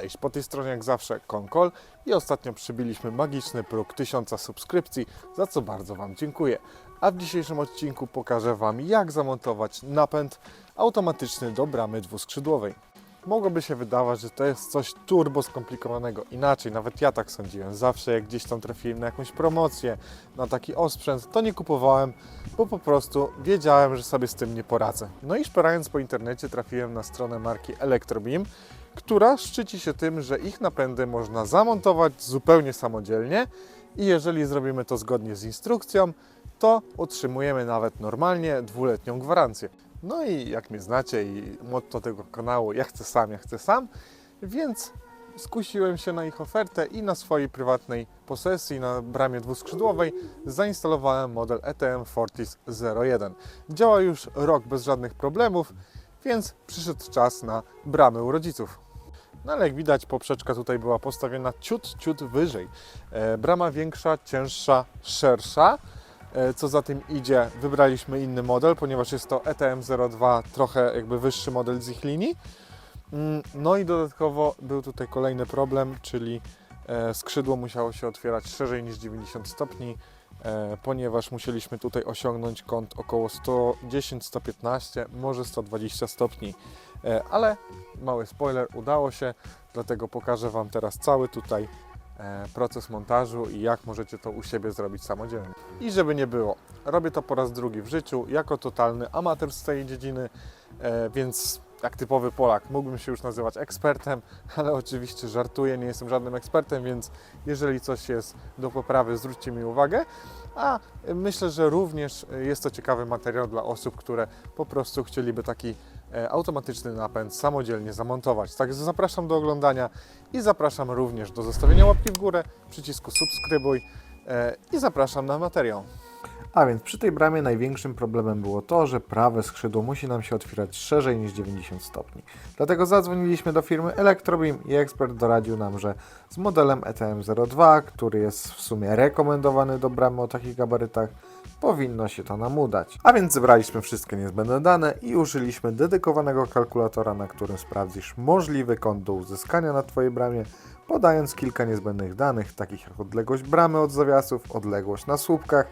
Cześć, po tej stronie jak zawsze Konkol i ostatnio przybiliśmy magiczny próg 1000 subskrypcji, za co bardzo Wam dziękuję. A w dzisiejszym odcinku pokażę Wam jak zamontować napęd automatyczny do bramy dwuskrzydłowej. Mogłoby się wydawać, że to jest coś turbo skomplikowanego. Inaczej, nawet ja tak sądziłem. Zawsze jak gdzieś tam trafiłem na jakąś promocję, na taki osprzęt, to nie kupowałem, bo po prostu wiedziałem, że sobie z tym nie poradzę. No i szperając po internecie trafiłem na stronę marki Electrobeam, która szczyci się tym, że ich napędy można zamontować zupełnie samodzielnie i jeżeli zrobimy to zgodnie z instrukcją, to otrzymujemy nawet normalnie dwuletnią gwarancję. No i jak mnie znacie i motto tego kanału, ja chcę sam, ja chcę sam, więc skusiłem się na ich ofertę i na swojej prywatnej posesji na bramie dwuskrzydłowej zainstalowałem model ETM Fortis 01. Działa już rok bez żadnych problemów, więc przyszedł czas na bramy u rodziców. No ale jak widać poprzeczka tutaj była postawiona ciut, ciut wyżej. E, brama większa, cięższa, szersza. E, co za tym idzie, wybraliśmy inny model, ponieważ jest to E ETM02, trochę jakby wyższy model z ich linii. Mm, No i dodatkowo był tutaj kolejny problem, czyli skrzydło musiało się otwierać szerzej niż 90 stopni, e, ponieważ musieliśmy tutaj osiągnąć kąt około 110-115, może 120 stopni. E, Ale mały spoiler, udało się, dlatego pokażę Wam teraz cały tutaj e, proces montażu i jak możecie to u siebie zrobić samodzielnie. I żeby nie było, robię to po raz drugi w życiu, jako totalny amator z tej dziedziny, e, więc jak typowy Polak mógłbym się już nazywać ekspertem, ale oczywiście żartuję, nie jestem żadnym ekspertem, więc jeżeli coś jest do poprawy, zwróćcie mi uwagę. A myślę, że również jest to ciekawy materiał dla osób, które po prostu chcieliby taki e, automatyczny napęd samodzielnie zamontować. Także zapraszam do oglądania i zapraszam również do zostawienia łapki w górę, przycisku subskrybuj e, i zapraszam na materiał. A więc przy tej bramie największym problemem było to, że prawe skrzydło musi nam się otwierać szerzej niż 90 stopni. Dlatego zadzwoniliśmy do firmy Electrobeam i ekspert doradził nam, że z modelem E ETM02, który jest w sumie rekomendowany do bramy o takich gabarytach, powinno się to nam udać. A więc zebraliśmy wszystkie niezbędne dane i użyliśmy dedykowanego kalkulatora, na którym sprawdzisz możliwy kąt do uzyskania na Twojej bramie, podając kilka niezbędnych danych, takich jak odległość bramy od zawiasów, odległość na słupkach,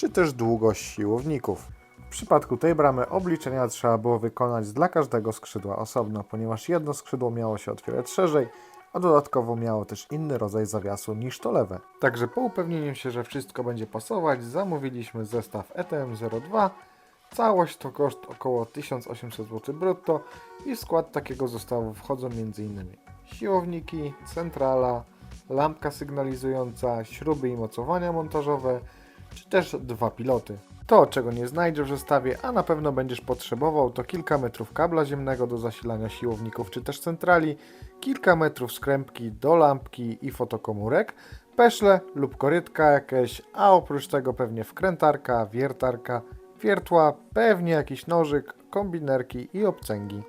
czy też długość siłowników. W przypadku tej bramy obliczenia trzeba było wykonać dla każdego skrzydła osobno, ponieważ jedno skrzydło miało się otwierać szerzej, a dodatkowo miało też inny rodzaj zawiasu niż to lewe. Także po upewnieniu się, że wszystko będzie pasować, zamówiliśmy zestaw E ETM02. Całość to koszt około 1800 zł brutto i w skład takiego zestawu wchodzą m.in. siłowniki, centrala, lampka sygnalizująca, śruby i mocowania montażowe, czy też dwa piloty. To, czego nie znajdziesz w zestawie, a na pewno będziesz potrzebował, to kilka metrów kabla ziemnego do zasilania siłowników czy też centrali, kilka metrów skrępki do lampki i fotokomórek, peszle lub korytka jakieś, a oprócz tego pewnie wkrętarka, wiertarka, wiertła, pewnie jakiś nożyk, kombinerki i obcęgi.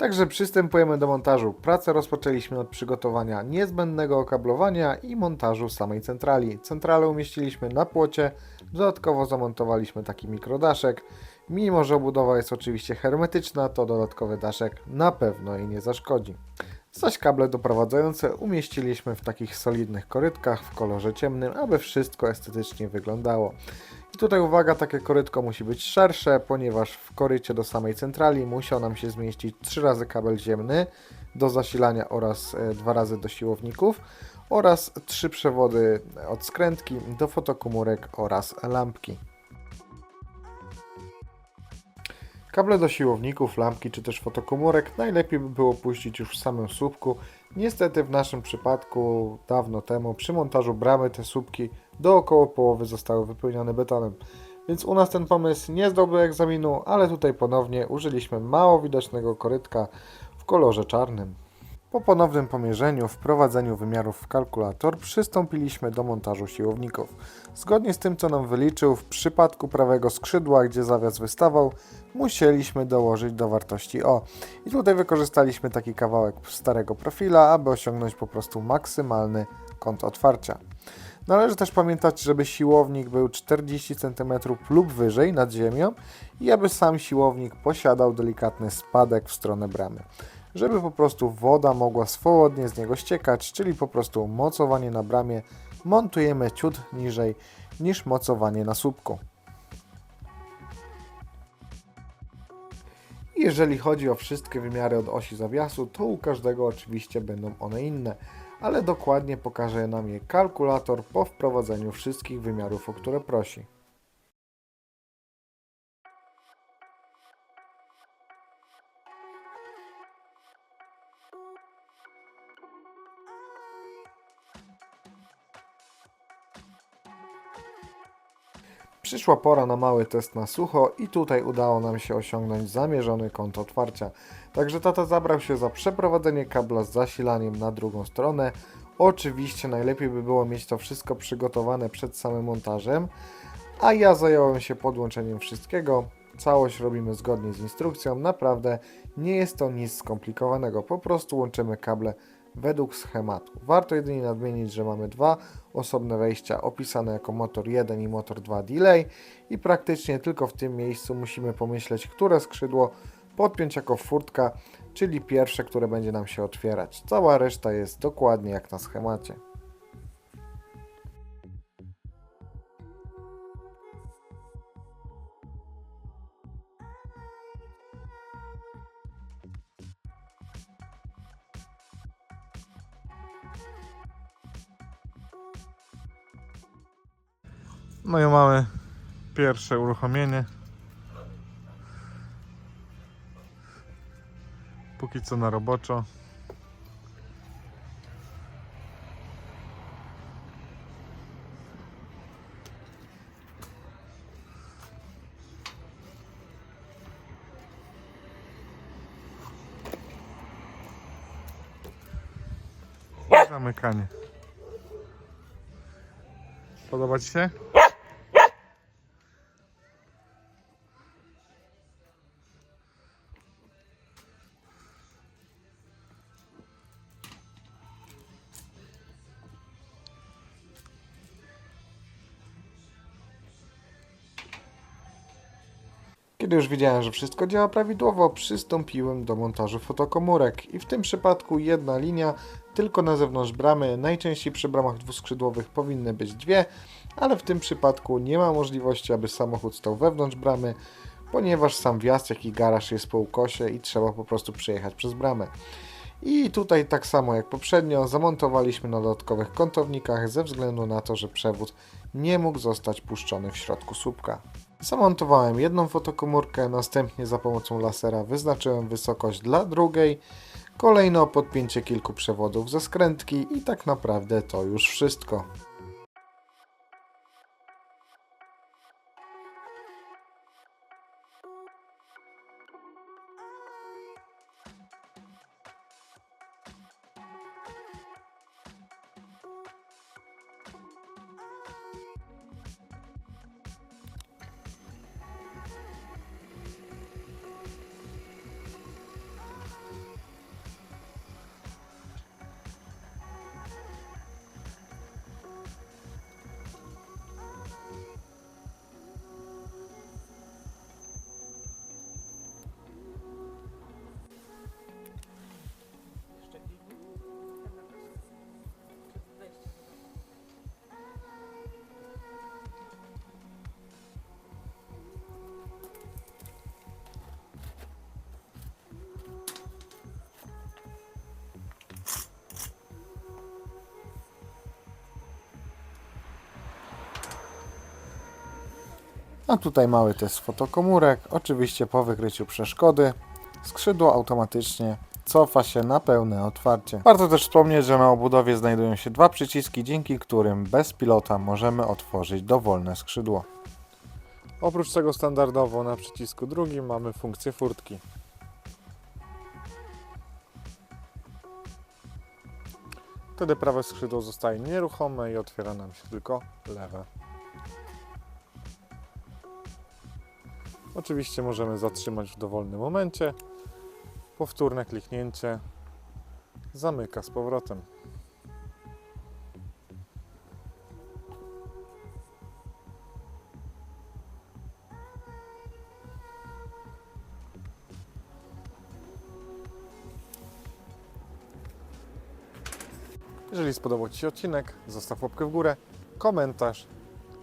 Także przystępujemy do montażu. Pracę rozpoczęliśmy od przygotowania niezbędnego okablowania i montażu samej centrali. Centralę umieściliśmy na płocie, dodatkowo zamontowaliśmy taki mikrodaszek. Mimo, że obudowa jest oczywiście hermetyczna, to dodatkowy daszek na pewno jej nie zaszkodzi. Zaś kable doprowadzające umieściliśmy w takich solidnych korytkach w kolorze ciemnym, aby wszystko estetycznie wyglądało. Tutaj uwaga, takie korytko musi być szersze, ponieważ w korycie do samej centrali musiał nam się zmieścić 3 razy kabel ziemny do zasilania oraz e, dwa razy do siłowników oraz trzy przewody od skrętki do fotokomórek oraz lampki. Kable do siłowników, lampki czy też fotokomórek najlepiej by było puścić już w samym słupku. Niestety w naszym przypadku dawno temu przy montażu bramy te słupki do około połowy zostały wypełnione betonem. Więc u nas ten pomysł nie zdałby egzaminu, ale tutaj ponownie użyliśmy mało widocznego korytka w kolorze czarnym. Po ponownym pomierzeniu, wprowadzeniu wymiarów w kalkulator, przystąpiliśmy do montażu siłowników. Zgodnie z tym, co nam wyliczył, w przypadku prawego skrzydła, gdzie zawias wystawał, musieliśmy dołożyć do wartości O. I tutaj wykorzystaliśmy taki kawałek starego profila, aby osiągnąć po prostu maksymalny kąt otwarcia. Należy też pamiętać, żeby siłownik był 40 cm lub wyżej nad ziemią i aby sam siłownik posiadał delikatny spadek w stronę bramy. żeby po prostu woda mogła swobodnie z niego ściekać, czyli po prostu mocowanie na bramie montujemy ciut niżej niż mocowanie na słupku. Jeżeli chodzi o wszystkie wymiary od osi zawiasu, to u każdego oczywiście będą one inne, ale dokładnie pokaże nam je kalkulator po wprowadzeniu wszystkich wymiarów, o które prosi. Przyszła pora na mały test na sucho i tutaj udało nam się osiągnąć zamierzony kąt otwarcia. Także tata zabrał się za przeprowadzenie kabla z zasilaniem na drugą stronę. Oczywiście najlepiej by było mieć to wszystko przygotowane przed samym montażem, a ja zająłem się podłączeniem wszystkiego. Całość robimy zgodnie z instrukcją. Naprawdę nie jest to nic skomplikowanego. Po prostu łączymy kable według schematu. Warto jedynie nadmienić, że mamy dwa osobne wejścia opisane jako motor 1 i motor 2 delay i praktycznie tylko w tym miejscu musimy pomyśleć, które skrzydło podpiąć jako furtka, czyli pierwsze, które będzie nam się otwierać. Cała reszta jest dokładnie jak na schemacie. No i mamy pierwsze uruchomienie. Póki co na roboczo. Zamykanie. Podoba Ci się? Kiedy już widziałem, że wszystko działa prawidłowo, przystąpiłem do montażu fotokomórek i w tym przypadku jedna linia tylko na zewnątrz bramy. Najczęściej przy bramach dwuskrzydłowych powinny być dwie, ale w tym przypadku nie ma możliwości, aby samochód stał wewnątrz bramy, ponieważ sam wjazd, jak i garaż jest po ukosie i trzeba po prostu przejechać przez bramę. I tutaj tak samo jak poprzednio zamontowaliśmy na dodatkowych kątownikach ze względu na to, że przewód nie mógł zostać puszczony w środku słupka. Zamontowałem jedną fotokomórkę, następnie za pomocą lasera wyznaczyłem wysokość dla drugiej, kolejno podpięcie kilku przewodów ze skrętki i tak naprawdę to już wszystko. A tutaj mały test fotokomórek, oczywiście po wykryciu przeszkody. Skrzydło automatycznie cofa się na pełne otwarcie. Warto też wspomnieć, że na obudowie znajdują się dwa przyciski, dzięki którym bez pilota możemy otworzyć dowolne skrzydło. Oprócz tego standardowo na przycisku drugim mamy funkcję furtki. Wtedy prawe skrzydło zostaje nieruchome i otwiera nam się tylko lewe. Oczywiście możemy zatrzymać w dowolnym momencie. Powtórne kliknięcie zamyka z powrotem. Jeżeli spodobał Ci się odcinek, zostaw łapkę w górę, komentarz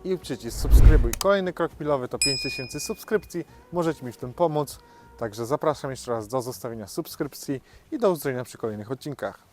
i przycisk subskrybuj. Kolejny krok milowy to 5000 subskrypcji. Możecie mi w tym pomóc. Także zapraszam jeszcze raz do zostawienia subskrypcji i do usłyszenia przy kolejnych odcinkach.